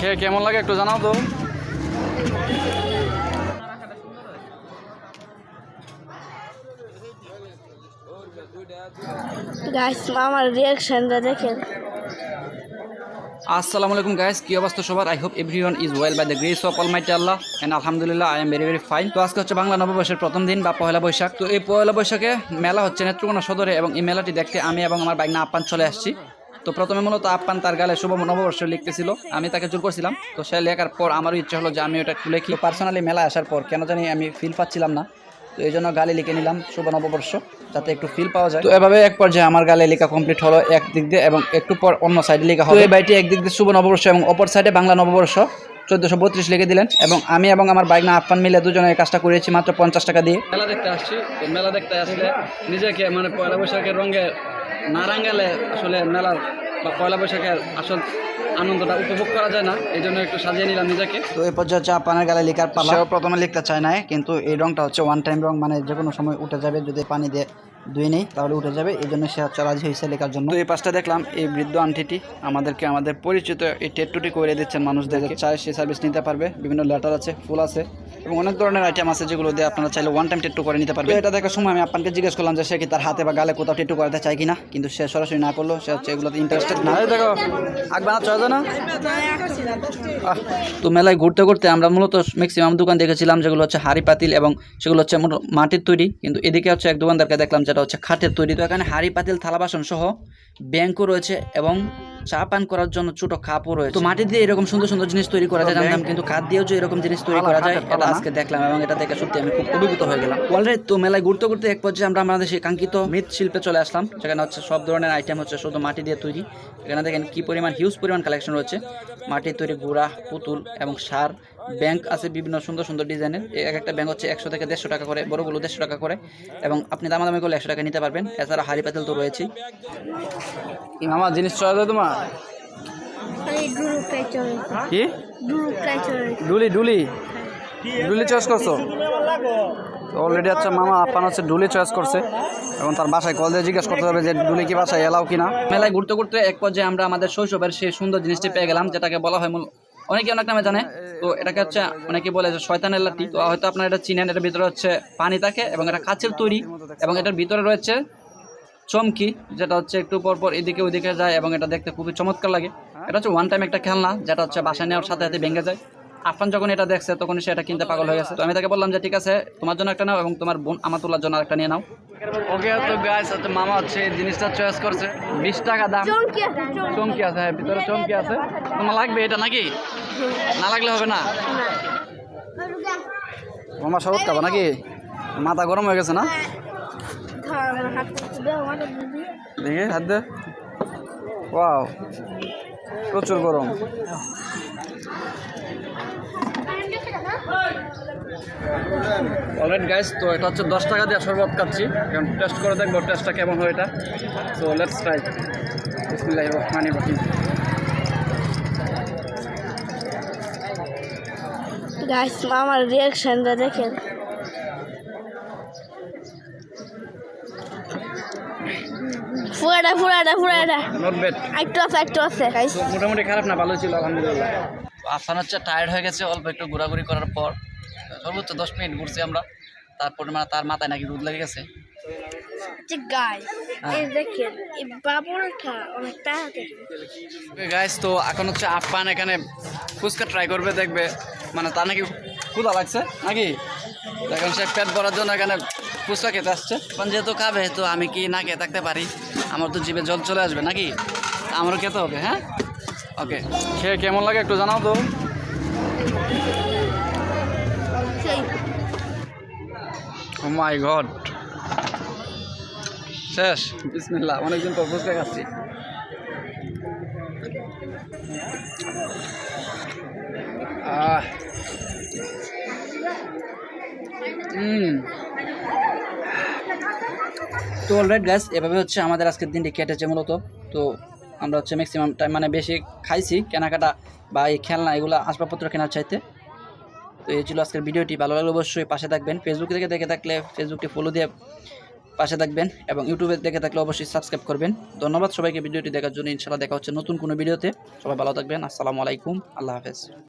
খেয়ে কেমন লাগে একটু জানাও তো। গাইস আমার রিয়াকশনটা দেখেন। আসসালামু আলাইকুম গাইস কি অবস্থা সবার? I hope everyone is well by the grace of almighty Allah and আলহামদুলিল্লাহ I am very very fine তো আজকে হচ্ছে বাংলা নববর্ষের প্রথম দিন বা পয়লা বৈশাখ। তো এই পয়লা বৈশাখে মেলা হচ্ছে নেত্রকোনা সদরে এবং এই মেলাটি দেখতে আমি এবং আমার বাইক না আপ্পান চলে আসছি। তো প্রথমে মূলত আপ্পান তার গালে শুভ নববর্ষ লিখতেছিল। আমি তাকে জোর করছিলাম। তো সে লেখার পর আমারও ইচ্ছা হলো যে আমি ওটা একটু লিখি। পার্সোনালি মেলা আসার পর কেন জানি আমি ফিল পাচ্ছিলাম না। তো এই জন্য গালে লিখে নিলাম শুভ নববর্ষ যাতে একটু ফিল পাওয়া যায়। তো এভাবে এক পর্যায়ে আমার গালে লেখা কমপ্লিট হলো এক দিক দিয়ে এবং একটু পর অন্য সাইডে লেখা হবে। তো এই বাইটি একদিক দিয়ে শুভ নববর্ষ এবং অপর সাইডে বাংলা নববর্ষ চোদ্দশো বত্রিশ লিখে দিলেন এবং আমি এবং আমার বাইক না আফান মিলে দুজনে এই কাজটা করেছি মাত্র পঞ্চাশ টাকা দিয়ে। মেলা দেখতে আসছি। মেলা দেখতে আসলে নিজেকে মানে পয়লা বৈশাখের রঙে না রাঙ্গালে আসলে মেলার বা পয়লা বৈশাখের আসল আনন্দটা উপভোগ করা যায় না এই জন্য একটু সাজিয়ে নিলাম নিজেকে। তো এই পর্যায়ে হচ্ছে আপনার গালে লিখার পালা। প্রথমে লিখতে চায় না কিন্তু এই রঙটা হচ্ছে ওয়ান টাইম রং মানে যে কোনো সময় উঠে যাবে যদি পানি দিয়ে ধুয়ে নেই তাহলে উঠে যাবে। এই জন্য সে হচ্ছে রাজি হয়েছে লেখার জন্য। এই পাশটা দেখলাম এই বৃদ্ধ আন্টিটি আমাদেরকে আমাদের পরিচিত এই টেট্টুটি করে দিচ্ছেন মানুষদের চায় সে সার্ভিস নিতে পারবে বিভিন্ন লেটার আছে ফুল আছে এবং অনেক ধরনের আইটেম আছে যেগুলো দিয়ে আপনারা চাইলে ওয়ান টাইম টেট্টু করে নিতে পারবে এটা দেখার সময় আমি আপনাকে জিজ্ঞেস করলাম যে সে কি তার হাতে বা গালে কোথাও টেট্টু করাতে চায় কিনা কিন্তু সে সরাসরি না করল সে হচ্ছে এগুলোতে ইন্টারেস্টেড না। দেখো আগ বানা চলে না? আহ, তো মেলায় ঘুরতে ঘুরতে আমরা মূলত ম্যাক্সিমাম দোকান দেখেছিলাম যেগুলো হচ্ছে হাড়ি পাতিল এবং সেগুলো হচ্ছে মাটির তৈরি কিন্তু এদিকে হচ্ছে এক দোকানদারকে দেখলাম যেটা হচ্ছে খাটের তৈরি। তো এখানে হাড়ি পাতিল থালা বাসন সহ ব্যাংকও রয়েছে এবং চা পান করার জন্য ছোট কাপও রয়েছে। তো মাটি দিয়ে এরকম সুন্দর সুন্দর জিনিস তৈরি করা যায় জানতাম কিন্তু কাঠ দিয়েও যে এরকম জিনিস তৈরি করা যায় এটা আজকে দেখলাম এবং এটা দেখে সত্যি আমি খুব অভিভূত হয়ে গেলাম। অলরেডি তো মেলায় ঘুরতে ঘুরতে এক পর্যায়ে আমরা আমাদের সেই কাঙ্ক্ষিত মৃৎশিল্পে চলে আসলাম যেখানে হচ্ছে সব ধরনের আইটেম হচ্ছে শুধু মাটি দিয়ে তৈরি। এখানে দেখেন কি পরিমাণ হিউজ পরিমাণ কালেকশন রয়েছে। মাটির তৈরি গুঁড়া পুতুল এবং সার ব্যাংক আছে বিভিন্ন সুন্দর সুন্দর ডিজাইনের। এক একটা ব্যাংক হচ্ছে একশো থেকে দেড়শো টাকা করে বড়গুলো দেড়শো টাকা করে। এবং আপনি দামাদামি করলে একশো টাকা নিতে পারবেন। এছাড়া হাড়ি পাতিল তো রয়েছেই। মামা জিনিস চলে যায় তোমার? কি? ডুলি ডুলি? ডুলি চয়েস করছ? অলরেডি আচ্ছা মামা আপান হচ্ছে ডুলি চয়েস করছে। এবং তার বাসায় কল দিয়ে জিজ্ঞেস করতে হবে যে ডুলি কি বাসায় এলাও কিনা। মেলায় ঘুরতে ঘুরতে এক পর্যায়ে আমরা আমাদের শৈশবের সেই সুন্দর জিনিসটি পেয়ে গেলাম যেটাকে বলা হয় অনেকে অনেক নামে জানে। তো এটাকে হচ্ছে অনেকে বলে যে শয়তানের লাঠি। তো হয়তো আপনারা এটা চিনেন, এটার ভিতরে হচ্ছে পানি থাকে এবং এটা কাচের তৈরি এবং এটার ভিতরে রয়েছে চমকি, যেটা হচ্ছে একটু পর পর এদিকে ওইদিকে যায় এবং এটা দেখতে খুবই চমৎকার লাগে। এটা হচ্ছে ওয়ান টাইম একটা খেলনা, যেটা হচ্ছে বাসা নেওয়ার সাথে সাথে ভেঙে যায়। আফান যখন এটা দেখছে, তখন সে এটা কিনতে পাগল হয়ে গেছে। তো আমি তাকে বললাম যে, ঠিক আছে, তোমার জন্য একটা নাও এবং তোমার বোন, আমার তোলার জন্য একটা নিয়ে নাও। ওকে তো গাছ হচ্ছে মামা হচ্ছে এই জিনিসটা চয়েস করছে। বিশ টাকা দাম। চমকি আছে চমকি। আছে হ্যাঁ ভিতরে চমকি আছে। তোমার লাগবে এটা নাকি? না লাগলে হবে না? মামা শরৎ খাবা নাকি? মাথা গরম হয়ে গেছে না? দেখি হাত দে। ওয়াও প্রচুর গরম। অলরেড গাইস তো এটা হচ্ছে দশ টাকা দিয়ে শরবত খাচ্ছি। এখন টেস্ট করে দেখব টেস্টটা কেমন হয় এটা। তো লেটস ট্রাই বিসমিল্লাহ রহমান রহিম। গাইস আমার রিয়াকশনটা দেখেন। ফুরাটা ফুরাটা ফুরাটা। নট ব্যাড একটু আছে একটু আছে। গাইস মোটামুটি খারাপ না ভালো ছিল আলহামদুলিল্লাহ। আসান হচ্ছে টায়ার্ড হয়ে গেছে অল্প একটু ঘোরাঘুরি করার পর। সর্বোচ্চ দশ মিনিট ঘুরছি আমরা। তারপরে মানে তার মাথায় নাকি রোদ লেগে গেছে। গাইস গাইস তো এখন হচ্ছে আফান এখানে ফুচকা ট্রাই করবে দেখবে। মানে তার নাকি লাগছে নাকি? এখন সে পেট ভরার জন্য এখানে ফুচকা খেতে আসছে। এখন যেহেতু খাবে তো আমি কি না খেয়ে থাকতে পারি? আমার তো জিভে জল চলে আসবে নাকি? আমারও খেতে হবে হ্যাঁ? ওকে খেয়ে কেমন লাগে একটু জানাও তো। ও মাই গড শেষ। বিসমিল্লাহ অনেকদিন পর ফুচকা খাচ্ছি। আহ। হুম তো অলরাইট গ্যাস এভাবে হচ্ছে আমাদের আজকের দিনটি কেটেছে মূলত। তো আমরা হচ্ছে ম্যাক্সিমাম টাইম মানে বেশি খাইছি কেনাকাটা বা এই খেলনা এগুলো আসবাবপত্র কেনার চাইতে। তো এই ছিল আজকের ভিডিওটি। ভালো লাগলে অবশ্যই পাশে থাকবেন। ফেসবুক থেকে দেখে থাকলে ফেসবুকটি ফলো দিয়ে পাশে থাকবেন এবং ইউটিউবে দেখে থাকলে অবশ্যই সাবস্ক্রাইব করবেন। ধন্যবাদ সবাইকে ভিডিওটি দেখার জন্য। ইনশাআল্লাহ দেখা হচ্ছে নতুন কোনো ভিডিওতে। সবাই ভালো থাকবেন। আসসালামু আলাইকুম। আল্লাহ হাফেজ।